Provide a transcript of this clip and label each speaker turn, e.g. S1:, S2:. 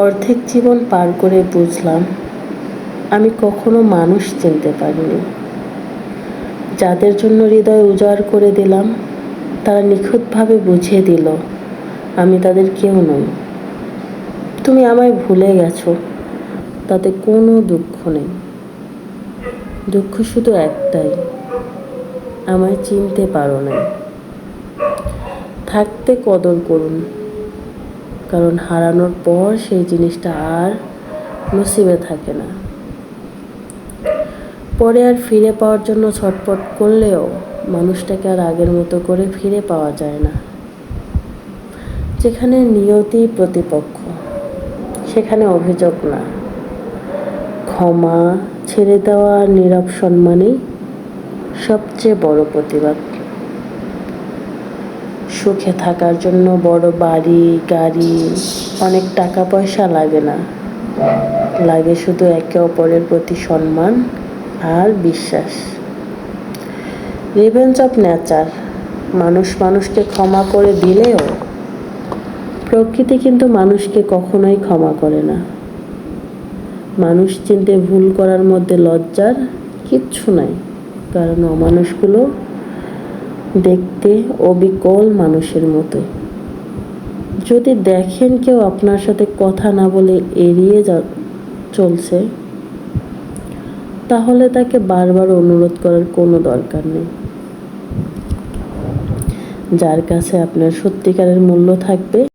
S1: অর্ধেক জীবন পার করে বুঝলাম, আমি কখনো মানুষ চিনতে পারিনি। যাদের জন্য হৃদয় উজাড় করে দিলাম, তারা নিখুঁতভাবে বুঝিয়ে দিল, আমি তাদের কেউ নই। তুমি আমায় ভুলে গেছো, তাতে কোনো দুঃখ নেই। দুঃখ শুধু একটাই, আমায় চিনতে পারো না থাকতে কদর করুন। কারণ হারানোর পর সেই জিনিসটা আর নসিবে থাকে না। পরে আর ফিরে পাওয়ার জন্য ছটপট করলেও মানুষটাকে আর আগের মতো করে ফিরে পাওয়া যায় না। যেখানে নিয়তি প্রতিপক্ষ, সেখানে অভিযোগ না। ক্ষমা ছেড়ে দেওয়া নীরব সম্মানই সবচেয়ে বড় প্রতিবাদ। সুখে থাকার জন্য বড় বাড়ি, গাড়ি, অনেক টাকা পয়সা লাগে না। লাগে শুধু একে অপরের প্রতি সম্মান আর বিশ্বাস। রিভেঞ্জ অফ নেচার মানুষ মানুষকে ক্ষমা করে দিলেও প্রকৃতি কিন্তু মানুষকে কখনোই ক্ষমা করে না। মানুষ চিনতে ভুল করার মধ্যে লজ্জার কিচ্ছু নাই, কারণ অমানুষগুলো দেখতে অবিকল মানুষের মতো। যদি দেখেন কেউ আপনার সাথে কথা না বলে এড়িয়ে যা, চলছে, তাহলে তাকে বারবার অনুরোধ করার কোনো দরকার নেই। যার কাছে আপনার সত্যিকারের মূল্য থাকবে